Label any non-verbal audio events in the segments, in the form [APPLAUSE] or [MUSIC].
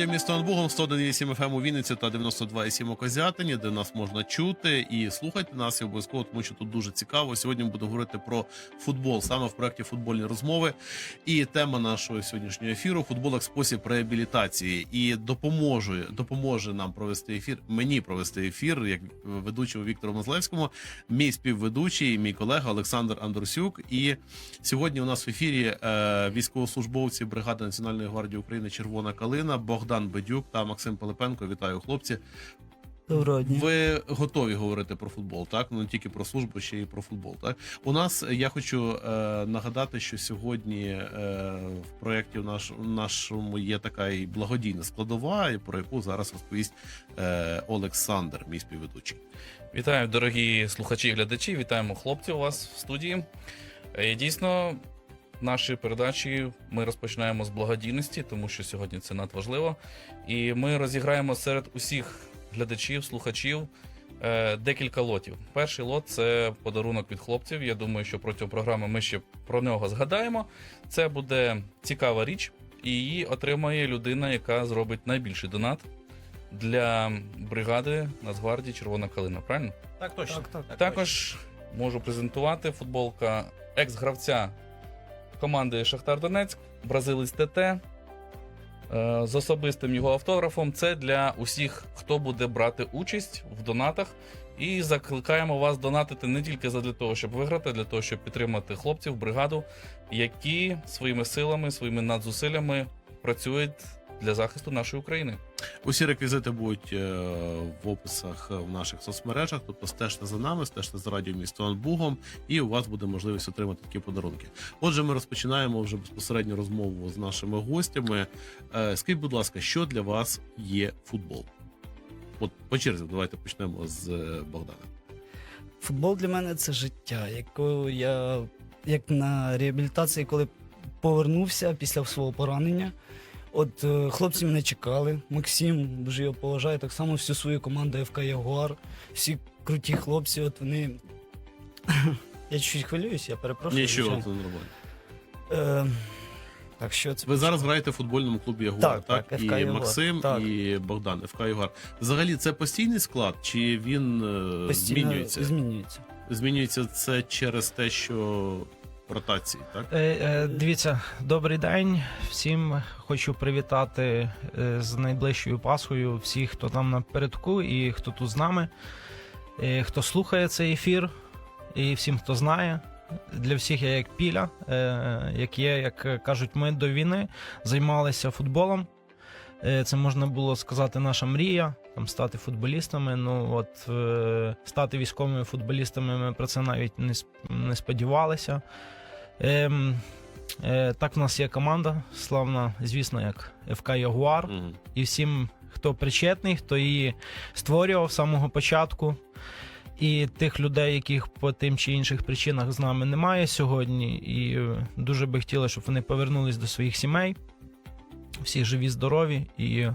радіо місто над Богом, 101,8 FM у Вінниці та 92,7 у Козятині, де нас можна чути і слухайте нас і обов'язково, тому що тут дуже цікаво. Сьогодні ми будемо говорити про футбол саме в проєкті футбольні розмови. І тема нашого сьогоднішнього ефіру футбол як спосіб реабілітації. І допоможе, допоможе нам провести ефір. Мені провести ефір як ведучому Віктору Мозлевському, мій співведучий, мій колега Олександр Андрусюк. І сьогодні у нас в ефірі е, військовослужбовці бригади Національної гвардії України Червона Калина, Богдан Бедюк та Максим Пилипенко. Вітаю, хлопці. Доброго дня. Ви готові говорити про футбол, так? Ну не тільки про службу, ще й про футбол. Так у нас я хочу е, нагадати, що сьогодні е, в проєкті в наш, нашому є така і благодійна складова, і про яку зараз розповість е, Олександр, мій співведучий. Вітаю, дорогі слухачі і глядачі. Вітаємо хлопців у вас в студії. Е, Дійсно, наші передачі ми розпочинаємо з благодійності, тому що сьогодні це надважливо. І ми розіграємо серед усіх глядачів, слухачів е, декілька лотів. Перший лот це подарунок від хлопців. Я думаю, що протягом програми ми ще про нього згадаємо. Це буде цікава річ, і її отримає людина, яка зробить найбільший донат для бригади Нацгвардії Червона Калина. Правильно? Так, точно. Так, так. Також можу презентувати футболка екс-гравця команди Шахтар Донецьк, бразилець ТТ. е, З особистим його автографом. Це для усіх, хто буде брати участь в донатах. І закликаємо вас донатити не тільки задля того, щоб виграти, а для того, щоб підтримати хлопців, бригаду, які своїми силами, своїми надзусиллями працюють для захисту нашої України. Усі реквізити будуть е, в описах е, в наших соцмережах. Тобто стежте за нами, стежте за радіо місто над Бугом, і у вас буде можливість отримати такі подарунки. Отже, ми розпочинаємо вже безпосередньо розмову з нашими гостями. Е, Скажіть, будь ласка, що для вас є футбол? От по черзі, давайте почнемо з Богдана. Футбол для мене це життя, яку я як на реабілітації, коли повернувся після свого поранення. От е, хлопці мене чекали. Максим дуже його поважаю. Так само всю свою команду ФК Ягуар. Всі круті хлопці. От вони. [LAUGHS] я чуть хвилююсь, я перепрошую. Нічого, це нормально. Е, так, що це Ви зараз граєте в футбольному клубі Ягуар, Так, так? так, і Ягуар, Максим, так. і Богдан, ФК Ягуар. Взагалі, це постійний склад, чи він е, постійно змінюється? змінюється. Змінюється це через те, що ротації, так? Е, е, дивіться, добрий день. Всім хочу привітати е, з найближчою Пасхою всіх, хто там напередку і хто тут з нами, е, хто слухає цей ефір, і всім, хто знає. Для всіх я як піля, як є, як кажуть, ми до війни займалися футболом. Це можна було сказати наша мрія, там стати футболістами. Ну от стати військовими футболістами ми про це навіть не сподівалися. Ем, е, так, в нас є команда славна, звісно, як ФК Ягуар. Мгм. І всім, хто причетний, хто її створював з самого початку. І тих людей, яких по тим чи інших причинах з нами немає сьогодні. І е, дуже би хотіли, щоб вони повернулись до своїх сімей, всі живі, здорові, і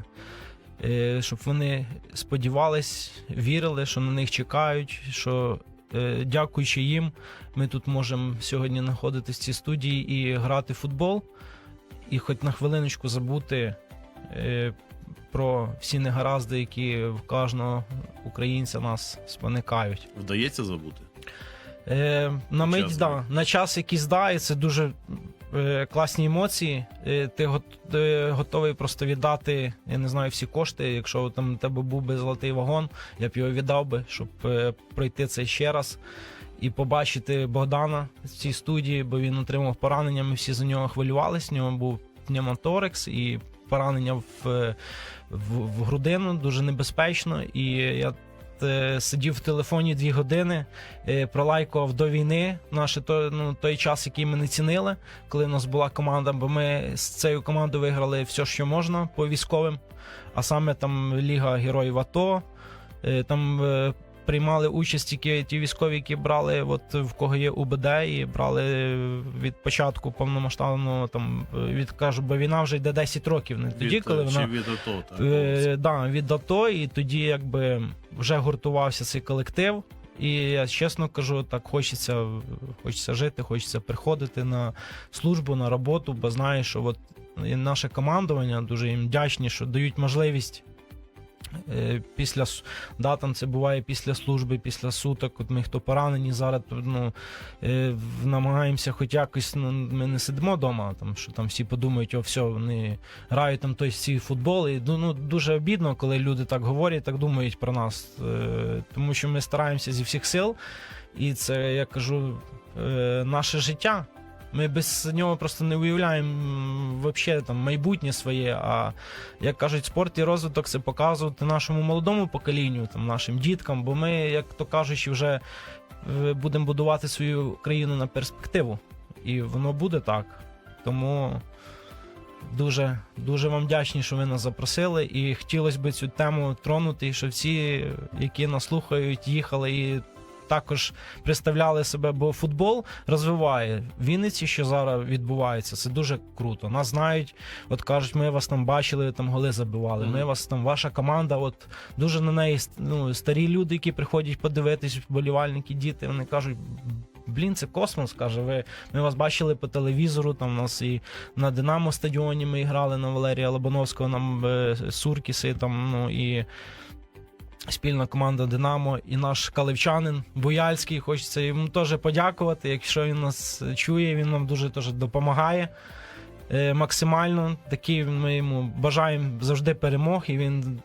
е, щоб вони сподівались, вірили, що на них чекають, що е, дякуючи їм, ми тут можемо сьогодні знаходитись в цій студії і грати в футбол, і хоч на хвилиночку забути е, про всі негаразди, які в кожного українця нас споникають. Вдається забути. Е, на мить, да, на час якийсь да, і це дуже е, класні емоції. Е, ти, готовий просто віддати, я не знаю, всі кошти. Якщо там у тебе був би золотий вагон, я б його віддав би, щоб е, пройти це ще раз. І побачити Богдана в цій студії, бо він отримав поранення. Ми всі за нього хвилювалися. В нього був пневмоторекс і поранення в, е, в, в грудину дуже небезпечно. І я е, сидів в телефоні дві години, е, пролайкував до війни наш то, ну, той час, який ми не цінили, коли в нас була команда, бо ми з цією командою виграли все, що можна по військовим, а саме там Ліга Героїв АТО. е, Там е, приймали участь тільки ті військові, які брали, от в кого є УБД, і брали від початку повномасштабного там від кажу, бо війна вже йде 10 років. Не тоді, від, коли е, вона Чи від АТО, так? Е, да, від АТО, і тоді якби вже гуртувався цей колектив. І я чесно кажу, так хочеться, хочеться жити, хочеться приходити на службу, на роботу, бо знаєш, що от і наше командування дуже їм вдячні, що дають можливість. Е, Після да, там це буває після служби, після суток. От ми хто поранені зараз, ну, е, намагаємося хоч якось. Ну, ми не сидимо вдома, там що там всі подумають, о, все, вони грають там той всі футбол. І, ну, ну, дуже обідно, коли люди так говорять, так думають про нас. Е, тому що ми стараємося зі всіх сил, і це я кажу, наше життя. Ми без нього просто не уявляємо взагалі там майбутнє своє. А як кажуть, спорт і розвиток це показувати нашому молодому поколінню, там нашим діткам. Бо ми, як то кажучи, вже е, будемо будувати свою країну на перспективу. І воно буде так. Тому дуже, дуже вам вдячні, що ви нас запросили. І хотілося б цю тему тронути, і щоб всі, які нас слухають, їхали і також представляли себе, бо футбол розвиває в Вінниці, що зараз відбувається. Це дуже круто. Нас знають, от кажуть, ми вас там бачили, там голи забивали. Ми вас там, ваша команда, от дуже на неї ну, старі люди, які приходять подивитись, вболівальники, діти, вони кажуть. Блін, це космос, каже. Ви ми вас бачили по телевізору. Там у нас і на Динамо стадіоні ми грали на Валерія Лобановського, нам е, Суркіси, там, ну і спільна команда Динамо, і наш каливчанин Бояльський. Хочеться йому теж подякувати. Якщо він нас чує, він нам дуже теж допомагає. е, Максимально Такі ми йому бажаємо завжди перемог, і він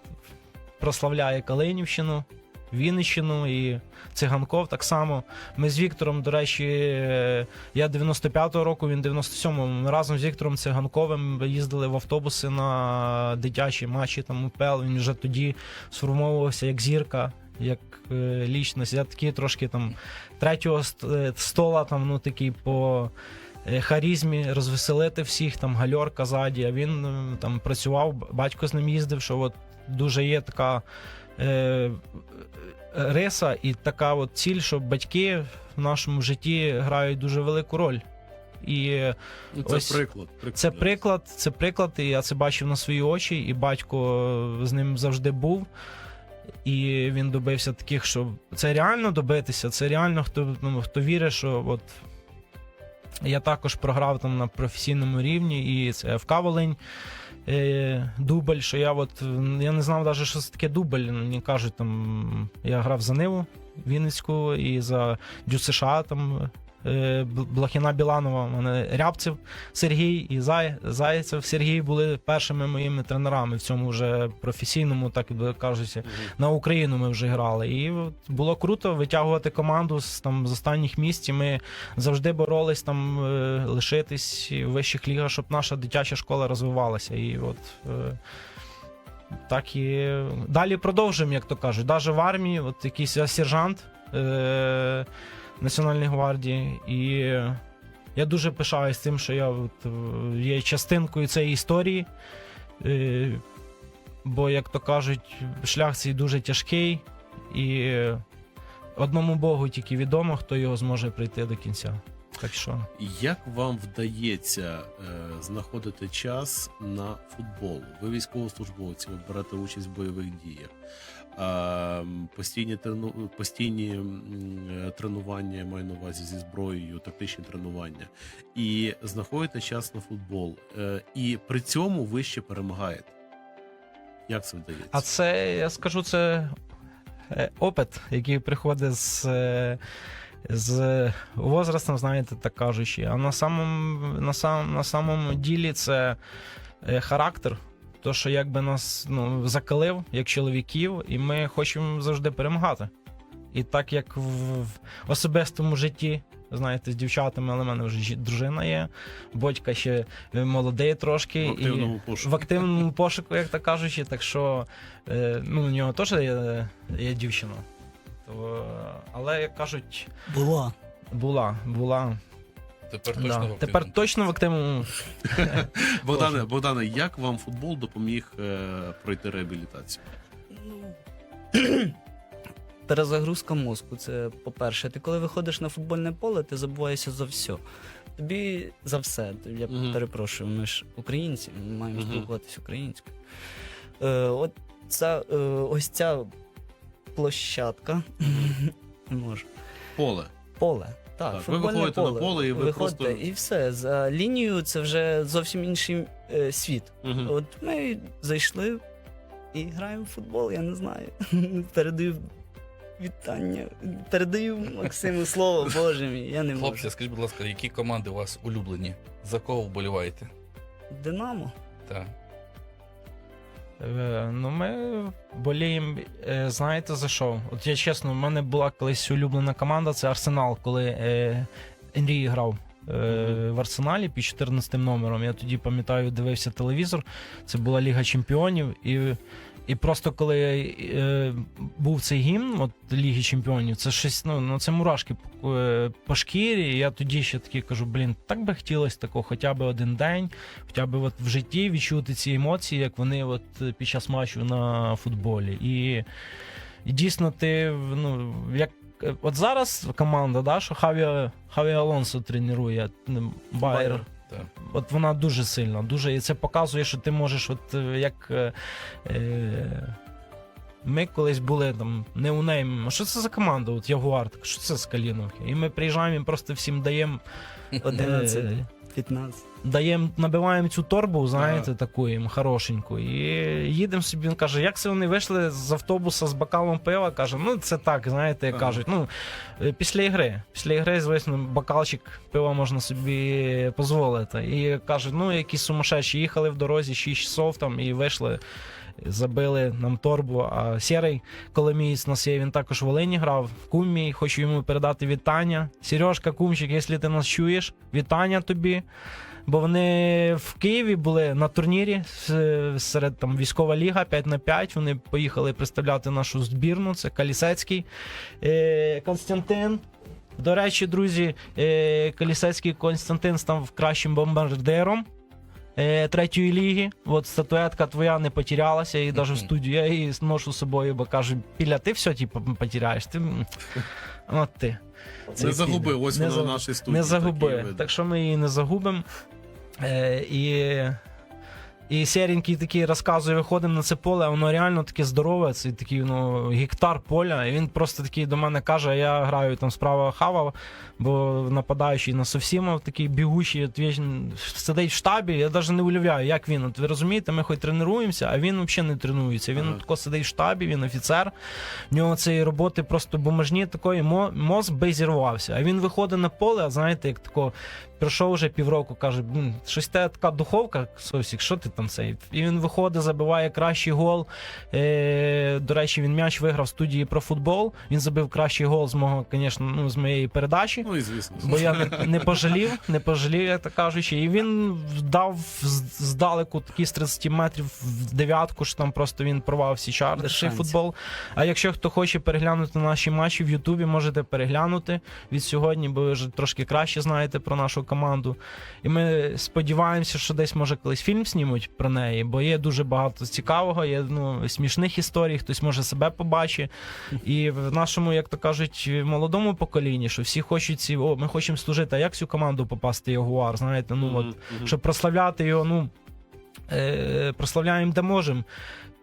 прославляє Калинівщину, Вінниччину і Циганков так само. Ми з Віктором, до речі, е, я 95-го року, він 97-го. Ми разом з Віктором Циганковим їздили в автобуси на дитячі матчі там УПЛ. Він вже тоді сформовувався як зірка, як е, лічність. Я такий трошки там третього е, стола, там, ну такий по. е, Харізмі розвеселити всіх, там гальорка ззаді, а він там працював, батько з ним їздив, що от дуже є така е, риса і така от ціль, що батьки в нашому житті грають дуже велику роль. І Ну, Це Ось приклад. приклад. це приклад, це приклад, і я це бачив на свої очі, і батько з ним завжди був. І він добився таких, що це реально добитися, це реально хто, ну, хто вірить, що от я також програв там на професійному рівні, і це ФК Волинь. Е, дубль, що я от я не знав навіть, що це таке дубль. Мені кажуть, там я грав за Ниву Вінницьку і за Дю США там Блохіна Біланова, мене Рябцев Сергій і Зай, Зайцев Сергій були першими моїми тренерами в цьому вже професійному, так би кажуть, Мгм. на Україну ми вже грали. І було круто витягувати команду з там з останніх місць. І Ми завжди боролись там е, лишитись в вищих лігах, щоб наша дитяча школа розвивалася. І от е, так і далі продовжуємо, як то кажуть. Навіть в армії, от якийсь сержант е, Національної гвардії. І я дуже пишаюсь тим, що я от, е, є частинкою цієї історії. Е, Бо, як то кажуть, шлях цей дуже тяжкий, і одному Богу тільки відомо, хто його зможе прийти до кінця. Так що Як вам вдається е, знаходити час на футбол? Ви військовослужбовці, ви берете участь в бойових діях. Е, постійні, трену, постійні е, тренування, я маю на увазі зі зброєю, тактичні тренування. І знаходите час на футбол. Е, і при цьому ви ще перемагаєте. Як це вдається? А це, я скажу, це е, опит, який приходить з, з возрастом, знаєте, так кажучи. А на самому, на сам, на самому ділі це характер. То, що якби нас ну, закалив як чоловіків, і ми хочемо завжди перемагати. І так як в, в особистому житті, знаєте, з дівчатами, але в мене вже дружина є, батька ще е, молодий трошки. в і активному пошуку. в активному пошуку, як так кажучи, так що е, ну, у нього теж є, є дівчина. То, але, як кажуть, Була. була, була. Тепер точно Да. в активному. Тепер точно в активному. [LAUGHS] Богдане, Богдане, як вам футбол допоміг е, пройти реабілітацію? Перезагрузка мозку. Це по-перше, ти коли виходиш на футбольне поле, ти забуваєшся за все. Тобі за все. Я Мгм. перепрошую, ми ж українці, ми маємо Мгм. спілкуватися українською. Е, от ця, е, ось ця площадка. [LAUGHS] не можу. Поле. Поле. Так, Так, ви виходите на поле. поле і ви Виходите, просто- і все. За лінією це вже зовсім інший е, світ. Мгм. От ми зайшли і граємо в футбол, я не знаю. [LAUGHS] Передаю вітання. Передаю Максиму слово, боже мій, я не можу. Хлопці, скажіть, будь ласка, які команди у вас улюблені? За кого вболіваєте? Динамо. Так. Е, Ну, ми боліємо, е, знаєте за що? От я чесно, в мене була колись улюблена команда, це Арсенал, коли Енрій грав. Е, В Арсеналі під 14 номером. Я тоді пам'ятаю, дивився телевізор. Це була Ліга Чемпіонів. І, і просто коли е, був цей гімн от Ліги Чемпіонів, це щось, ну, ну це мурашки по, е, шкірі. І я тоді ще таки кажу: блін, так би хотілося такого хоча б один день, хоча б от в житті відчути ці емоції, як вони от е, під час матчу на футболі. І, і дійсно, ти ну, як. От зараз команда, да, що Хаві, Хаві Алонсо тренує Байер. Так. От вона дуже сильна, дуже і це показує, що ти можеш, от е, як. Е, е, ми колись були там не у неї. А що це за команда? От Ягуар, так що це з Каліновки? І ми приїжджаємо і просто всім даємо [LAUGHS] 11, е, 15. Даємо, набиваємо цю торбу, знаєте, таку їм хорошеньку. І їдемо собі. Він каже, як це вони вийшли з автобуса з бокалом пива? Каже, ну це так, знаєте, як кажуть. Ну, е, після ігри. Після ігри, звісно, бокалчик пива можна собі дозволити. І кажуть, ну якісь сумасшедші їхали в дорозі 6 часов там і вийшли. Забили нам торбу, а Сєрий Коломієць нас є, він також в Волині грав. Кум мій, хочу йому передати вітання. Сережка, кумчик, якщо ти нас чуєш, вітання тобі. Бо вони в Києві були на турнірі серед там військова ліга 5 на 5. Вони поїхали представляти нашу збірну. Це Калісецький е, Константин. До речі, друзі, е, Калісецький Константин став кращим бомбардиром е, третьої ліги. От статуетка твоя не потерялася, і навіть в студію я її ношу з собою, бо кажу, піля, ти все типу, потеряєш. Ти... От ти. Не Цей загуби, піде. ось вона в нашій студії. не загуби. Так що ми її не загубимо. Е, і, і серенький такий розказує, виходимо на це поле, а воно реально таке здорове, це такий ну, гектар поля. І він просто такий до мене каже: я граю там справа хава, бо нападаючий на Совсімов, такий бігучий, от він сидить в штабі. Я навіть не уявляю, як він. От ви розумієте, ми хоч тренуємося, а він взагалі не тренується. Він Ага. тако сидить в штабі, він офіцер. В нього цієї роботи просто бумажні такої мо- мозк би зірвався. А він виходить на поле, а знаєте, як тако. Пройшов вже півроку, каже, «М, щось те така духовка, Сосік, що ти там цей? І він виходить, забиває кращий гол. Е, до речі, він м'яч виграв в студії про футбол. Він забив кращий гол з мого, звісно, ну, з моєї передачі. Ну і звісно. Бо я не, не пожалів, не пожалів, як так кажучи. І він дав здалеку такі з 30 метрів в дев'ятку, що там просто він порвав всі чарти, Без ще футбол. А якщо хто хоче переглянути наші матчі в Ютубі, можете переглянути від сьогодні, бо ви вже трошки краще знаєте про нашу команду. І ми сподіваємося, що десь може колись фільм знімуть про неї, бо є дуже багато цікавого, є ну, смішних історій, хтось може себе побачить. І в нашому, як то кажуть, молодому поколінні, що всі хочуть ці, о, ми хочемо служити, а як цю команду попасти Ягуар, знаєте, ну от, щоб прославляти його, ну е, прославляємо де можемо.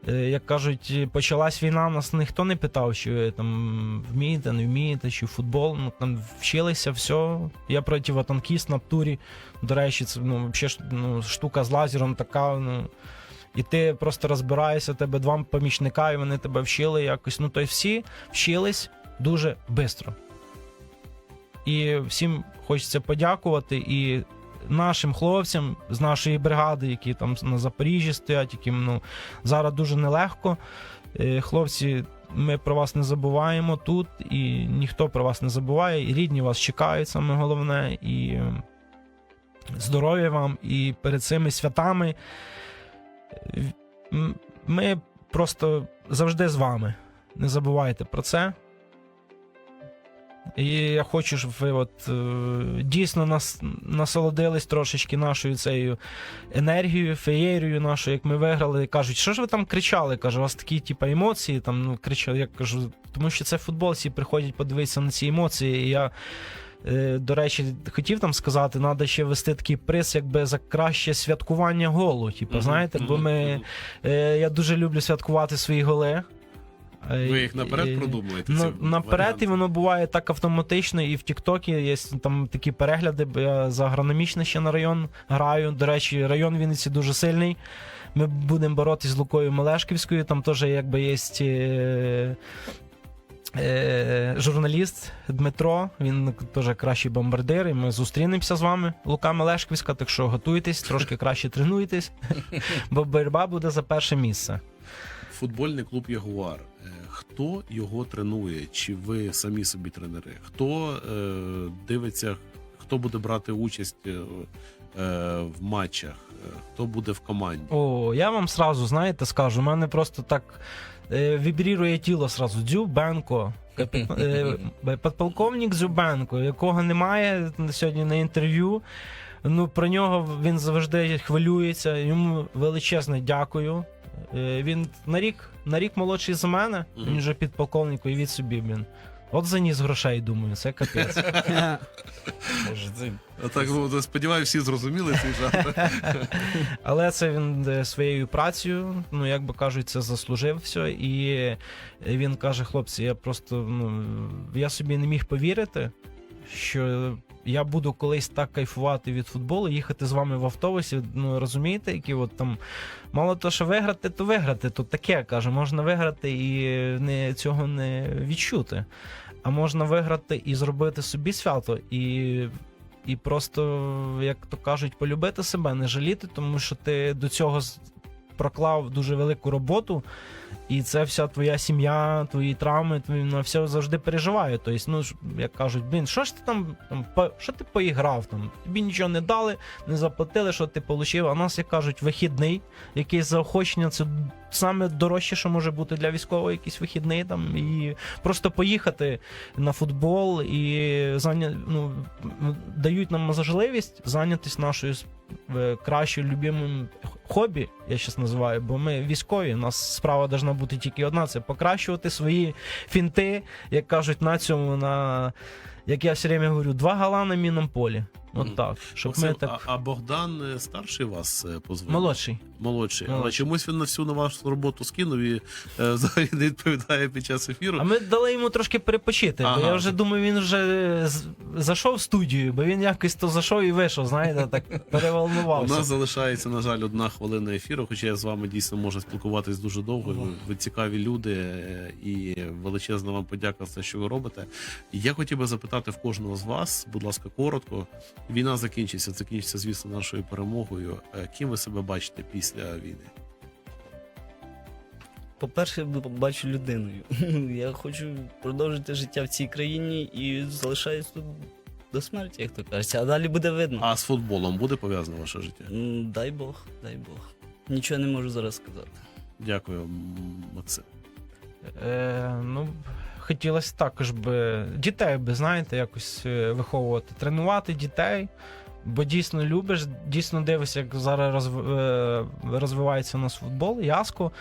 Е, як кажуть, почалась війна, нас ніхто не питав, чи ви там вмієте, не вмієте, чи футбол. Ну там вчилися, все. Я противотанкіст на турі. До речі, це ну, взагалі ну, штука з лазером така. Ну, і ти просто розбираєшся, тебе два помічника, і вони тебе вчили якось. Ну, то й всі вчились дуже швидко. І всім хочеться подякувати. І нашим хлопцям з нашої бригади, які там на Запоріжжі стоять, яким ну, зараз дуже нелегко. Е, Хлопці, ми про вас не забуваємо тут, і ніхто про вас не забуває. І рідні вас чекають, саме головне. І е, здоров'я вам. І перед цими святами е, ми просто завжди з вами. Не забувайте про це. І я хочу, щоб ви от, е, дійсно нас, насолодились трошечки нашою цією енергією, феєрією нашою, як ми виграли. Кажуть, що ж ви там кричали? Кажу, у вас такі типу, емоції. Там, ну, кричали, я кажу, тому що це футбол, всі приходять подивитися на ці емоції. І я, е, до речі, хотів там сказати, треба ще вести такий приз, якби за краще святкування голу. Типу, знаєте, бо ми. Е, я дуже люблю святкувати свої голи. Ви їх наперед продумуєте? Ну, наперед, варіанти? і воно буває так автоматично, і в Тіктокі є там такі перегляди, бо я за агрономічний ще на район граю. До речі, район Вінниці дуже сильний. Ми будемо боротися з Лукою Мелешківською, там теж якби є. Е, е, журналіст Дмитро, він теж кращий бомбардир, і ми зустрінемося з вами, Лука Мелешківська, так що готуйтесь, трошки краще тренуйтесь, [LAUGHS] бо боротьба буде за перше місце. Футбольний клуб Ягуар. Е, Хто його тренує? Чи ви самі собі тренери? Хто е, дивиться, хто буде брати участь е, в матчах? Хто буде в команді? О, я вам сразу, знаєте, скажу, у мене просто так е, вібрірує тіло сразу. Дзюбенко. Подполковник Дзюбенко, якого немає сьогодні на інтерв'ю. Ну, про нього він завжди хвилюється. Йому величезне дякую. Е, Він на рік, на рік молодший за мене, він вже підполковник, і від собі, блін. От заніс грошей, думаю, це капець. [LAUGHS] Може, це А Так ну, сподіваюся, всі зрозуміли цей жарт. [LAUGHS] Але це він е, своєю працею, ну як би кажуть, це заслужив все. І він каже: хлопці, я просто ну я собі не міг повірити, що я буду колись так кайфувати від футболу, їхати з вами в автобусі. Ну розумієте, які от там мало то, що виграти, то виграти. То таке каже, можна виграти і не цього не відчути. А можна виграти і зробити собі свято, і і просто, як то кажуть, полюбити себе, не жаліти, тому що ти до цього проклав дуже велику роботу, і це вся твоя сім'я, твої травми, твої на все завжди переживає. Тобто, ну як кажуть, блін, що ж ти там, там по, що ти поіграв там? Тобі нічого не дали, не заплатили, що ти отримав. А нас, як кажуть, вихідний, якесь заохочення, це саме дорожче, що може бути для військового, якийсь вихідний там, і просто поїхати на футбол і заня... ну, дають нам можливість зайнятися нашою е, кращою любимим хобі, я зараз називаю, бо ми військові. У нас справа должна бути тільки одна: це покращувати свої фінти, як кажуть, на цьому, на як я все время говорю, два гала на мінному полі. От так. Щоб Максим, ми так. а, а Богдан е, старший вас е, позвонив? Молодший. Молодший. Але Молодший. чомусь він на всю на вашу роботу скинув і е, [LAUGHS] взагалі не відповідає під час ефіру. А ми дали йому трошки перепочити, бо я вже думаю, він вже з- зайшов в студію, бо він якось то зайшов і вийшов, знаєте, так [LAUGHS] У переволнувався. нас залишається, на жаль, одна хвилина ефіру, хоча я з вами дійсно можу спілкуватись дуже довго. Ви, ви цікаві люди, е, і величезна вам подяка за те, що ви робите. Я хотів би запитати в кожного з вас, будь ласка, коротко. Війна закінчиться, закінчиться, звісно, нашою перемогою. Е, Ким ви себе бачите після війни? По-перше, бачу людиною. [LAUGHS] Я хочу продовжити життя в цій країні і залишаюсь тут до смерті, як то кажеться. А далі буде видно. А з футболом буде пов'язане ваше життя? Дай Бог, дай Бог. Нічого не можу зараз сказати. Дякую, Максим. Е, ну, хотілося також би дітей би, знаєте, якось е, виховувати, тренувати дітей. Бо дійсно любиш, дійсно дивишся, як зараз розв... е, розвивається у нас футбол, яско.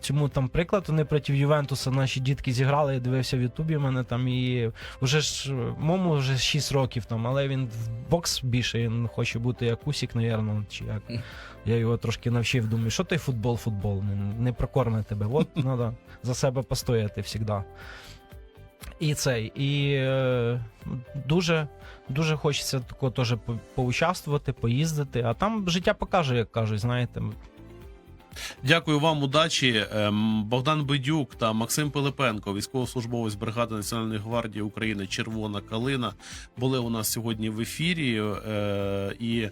Цьому там приклад. Вони проти Ювентуса наші дітки зіграли, я дивився в Ютубі. Мене там і вже ж мому вже 6 років там, але він в бокс більше, він хоче бути як Усік, навірно, чи як. [LAUGHS] Я його трошки навчив, думаю, що той футбол, футбол, не, не прокорме тебе. От треба за себе постояти завжди. І цей, і е, дуже, дуже хочеться такого теж поучаствувати, поїздити, а там життя покаже, як кажуть, знаєте. Дякую вам, удачі. Ем, Богдан Бедюк та Максим Пилипенко, військовослужбовець бригади Національної гвардії України Червона Калина, були у нас сьогодні в ефірі. Е, І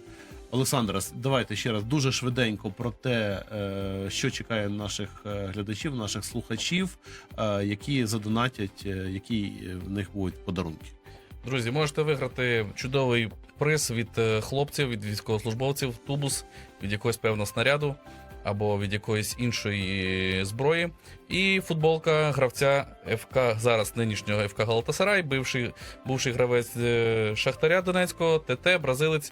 Олександра, давайте ще раз дуже швиденько про те, е, що чекає наших е, глядачів, наших слухачів, е, які задонатять, які в них будуть подарунки. Друзі, можете виграти чудовий приз від хлопців, від військовослужбовців, тубус, від якогось певного снаряду або від якоїсь іншої зброї. І футболка гравця ФК зараз нинішнього ФК Галатасарай, бивший, бувший гравець Шахтаря Донецького, ТТ, бразилець,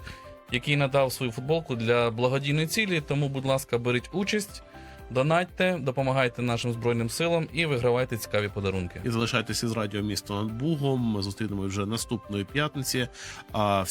який надав свою футболку для благодійної цілі. Тому, будь ласка, беріть участь. Донатьте, допомагайте нашим збройним силам і вигравайте цікаві подарунки. І залишайтеся з радіо місто над Бугом. Ми зустрінемось вже наступної п'ятниці. А всі